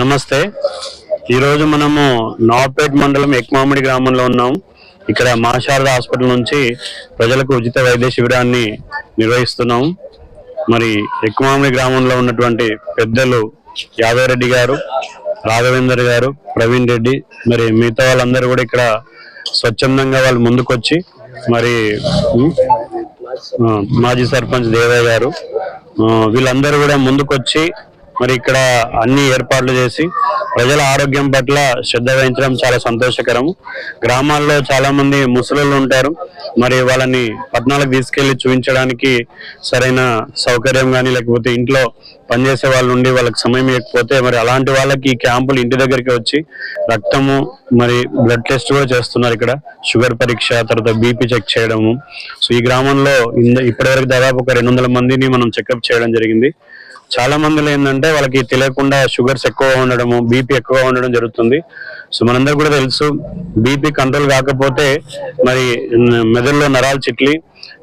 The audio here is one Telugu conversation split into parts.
నమస్తే. ఈరోజు మనము నార్పేట్ మండలం ఎక్మామిడి గ్రామంలో ఉన్నాం. ఇక్కడ మాశారద హాస్పిటల్ నుంచి ప్రజలకు ఉచిత వైద్య శిబిరాన్ని నిర్వహిస్తున్నాం. మరి ఎక్మామిడి గ్రామంలో ఉన్నటువంటి పెద్దలు యాదవరెడ్డి గారు రాఘవేందర్ గారు ప్రవీణ్ రెడ్డి మరి మిగతా వాళ్ళందరూ కూడా ఇక్కడ స్వచ్ఛందంగా వాళ్ళు ముందుకొచ్చి మరి మాజీ సర్పంచ్ దేవయ్య గారు వీళ్ళందరూ కూడా ముందుకొచ్చి మరి ఇక్కడ అన్ని ఏర్పాట్లు చేసి ప్రజల ఆరోగ్యం పట్ల శ్రద్ధ వహించడం చాలా సంతోషకరం గ్రామాల్లో చాలా మంది ముసలిళ్ళు ఉంటారు. మరి వాళ్ళని పట్టణాలకు తీసుకెళ్ళి చూపించడానికి సరైన సౌకర్యం కానీ లేకపోతే ఇంట్లో పనిచేసే వాళ్ళు ఉండి వాళ్ళకి సమయం ఇవ్వకపోతే మరి అలాంటి వాళ్ళకి ఈ క్యాంపులు ఇంటి దగ్గరికి వచ్చి రక్తము మరి బ్లడ్ టెస్ట్ కూడా చేస్తున్నారు ఇక్కడ. షుగర్ పరీక్ష తర్వాత బీపీ చెక్ చేయడము. సో ఈ గ్రామంలో ఇంద- ఇప్పటివరకు దాదాపు ఒక రెండు వందల మందిని మనం చెకప్ చేయడం జరిగింది. చాలా మందిలో ఏంటంటే వాళ్ళకి తెలియకుండా షుగర్స్ ఎక్కువ ఉండడము బీపీ ఎక్కువ ఉండడం జరుగుతుంది. సో మనందరూ కూడా తెలుసు బీపీ కంట్రోల్ కాకపోతే మరి మెదడులో నరాలు చిట్లి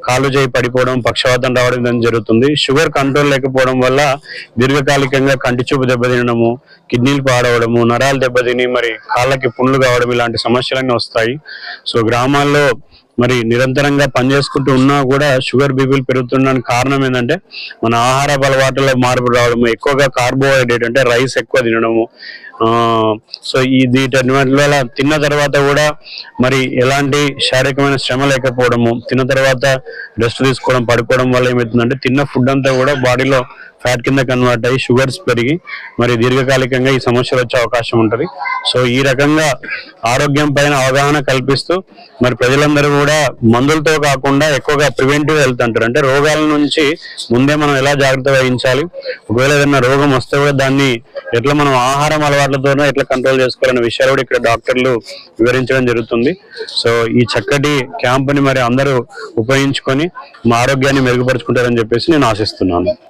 కాలు చేయి పడిపోవడం పక్షవాతం రావడం ఇదంతా జరుగుతుంది. షుగర్ కంట్రోల్ లేకపోవడం వల్ల దీర్ఘకాలికంగా కంటి చూపు దెబ్బతినడము కిడ్నీలు పాడవడము నరాలు దెబ్బతిని మరి కాళ్ళకి పుండ్లు కావడం ఇలాంటి సమస్యలన్నీ వస్తాయి. సో గ్రామాల్లో మరి నిరంతరంగా పనిచేసుకుంటూ ఉన్నా కూడా షుగర్ బీపీలు పెరుగుతుండడానికి కారణం ఏంటంటే మన ఆహార అలవాట్లలో మార్పు రావడము ఎక్కువగా కార్బోహైడ్రేట్ అంటే రైస్ ఎక్కువ తినడము సో ఈ వీటన్నిటి వల్ల తిన్న తర్వాత కూడా మరి ఎలాంటి శారీరకమైన శ్రమ లేకపోవడము తిన్న తర్వాత రెస్ట్ తీసుకోవడం పడుకోవడం వల్ల ఏమవుతుందంటే తిన్న ఫుడ్ అంతా కూడా బాడీలో ఫ్యాట్ కింద కన్వర్ట్ అయ్యి షుగర్స్ పెరిగి మరి దీర్ఘకాలికంగా ఈ సమస్యలు వచ్చే అవకాశం ఉంటుంది. సో ఈ రకంగా ఆరోగ్యం పైన అవగాహన కల్పిస్తూ మరి ప్రజలందరూ కూడా మందులతో కాకుండా ఎక్కువగా ప్రివెంటివ్ హెల్త్ అంటారు. అంటే రోగాల నుంచి ముందే మనం ఎలా జాగ్రత్త వహించాలి? ఒకవేళ ఏదైనా రోగం వస్తే కూడా దాన్ని ఎట్లా మనం ఆహారం అలవాట్లతోనే ఎట్లా కంట్రోల్ చేసుకోవాలనే విషయాలు కూడా ఇక్కడ డాక్టర్లు వివరించడం జరుగుతుంది. సో ఈ చక్కటి క్యాంపుని మరి అందరూ ఉపయోగించుకొని మా ఆరోగ్యాన్ని మెరుగుపరుచుకుంటారని చెప్పేసి నేను ఆశిస్తున్నాను.